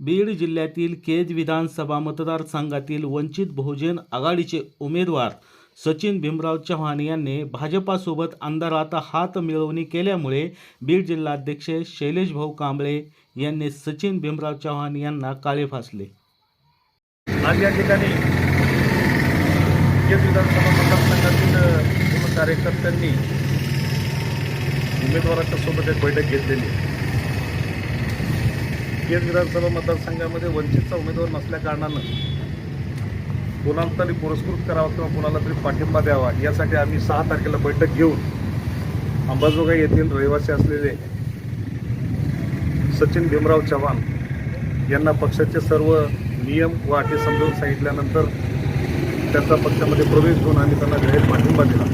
बीड जिल्ह्यातील केज विधानसभा मतदारसंघातील वंचित बहुजन आघाडीचे उमेदवार सचिन भीमराव चव्हाण यांनी भाजपासोबत अंधारात हात मिळवणी केल्यामुळे बीड जिल्हाध्यक्ष शैलेश भाऊ कांबळे यांनी सचिन भीमराव चव्हाण यांना काळे फासले आज या ठिकाणी केज विधानसभा मतदारसंघातील कार्यकर्त्यांनी उमेदवाराच्या सोबत एक बैठक घेतलेली आहे. केज विधानसभा मतदारसंघामध्ये वंचितचा उमेदवार नसल्या कारणानं कोणाला तरी पुरस्कृत करावा किंवा कोणाला तरी पाठिंबा द्यावा यासाठी आम्ही सहा तारखेला बैठक घेऊन अंबाजोगाई येथील रहिवासी असलेले सचिन भीमराव चव्हाण यांना पक्षाचे सर्व नियम व अटी समजून सांगितल्यानंतर त्यांचा पक्षामध्ये प्रवेश घेऊन आम्ही त्यांना जाहीर पाठिंबा दिला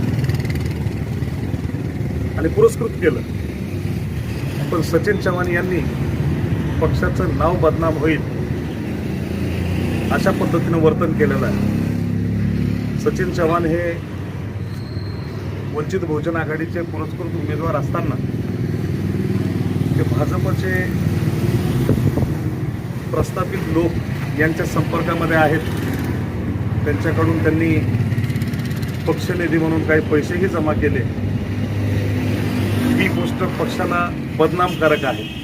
आणि पुरस्कृत केलं. पण सचिन चव्हाण यांनी पक्षाचं नाव बदनाम होईल अशा पद्धतीनं वर्तन केलेलं आहे. सचिन चव्हाण हे वंचित बहुजन आघाडीचे पुरस्कृत उमेदवार असताना ते भाजपचे प्रस्थापित लोक यांच्या संपर्कामध्ये आहेत. त्यांच्याकडून त्यांनी पक्षनिधी म्हणून काही पैसेही जमा केले. ही गोष्ट पक्षाला बदनामकारक आहे.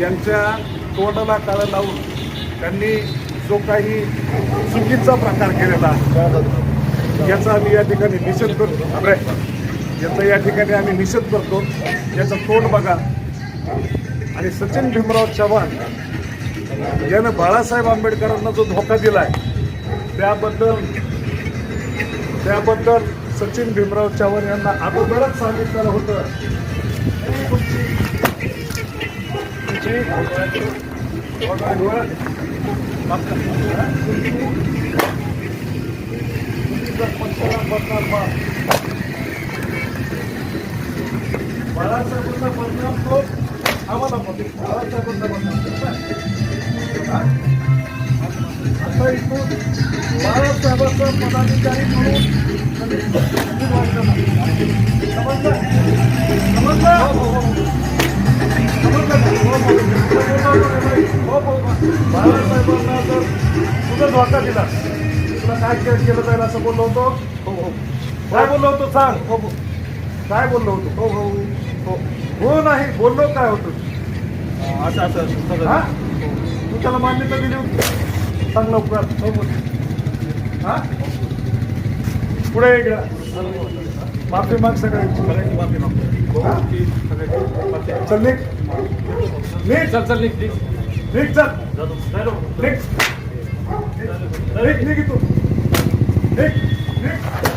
यांच्या तोंडाला काळं लावून त्यांनी जो काही चुकीचा प्रकार केलेला याचा आम्ही या ठिकाणी निषेध करतो. अरे याचा या ठिकाणी आम्ही निषेध करतो. याचं तोंड बघा. आणि सचिन भीमराव चव्हाण यानं बाळासाहेब आंबेडकरांना जो धोका दिलाय त्याबद्दल त्याबद्दल सचिन भीमराव चव्हाण यांना अगोदरच सांगितलेलं होतं. बाळासाहेबांना बदनाम तो आम्हाला मध्ये बाळासाहेबांना बदनाम आता इथून बाळासाहेबांचा पदाधिकारी म्हणून बाळासाहेबांना जर तुझा धोका दिला तुला काय केलं केलं जाईल असं बोललो होतो हो हो काय बोललो होतो सांग हो हो काय बोललो होतो हो हो हो हो नाही बोललो काय होतो असं असं हा तू त्याला मान्यता दिली होती सांग लवकर हो बोल हां पुढे गेला माफी माग सगळ्यांची माफी माग चल निघ निघ चल चल निघ निघ चल निघ निघ निघ तू निघ निघ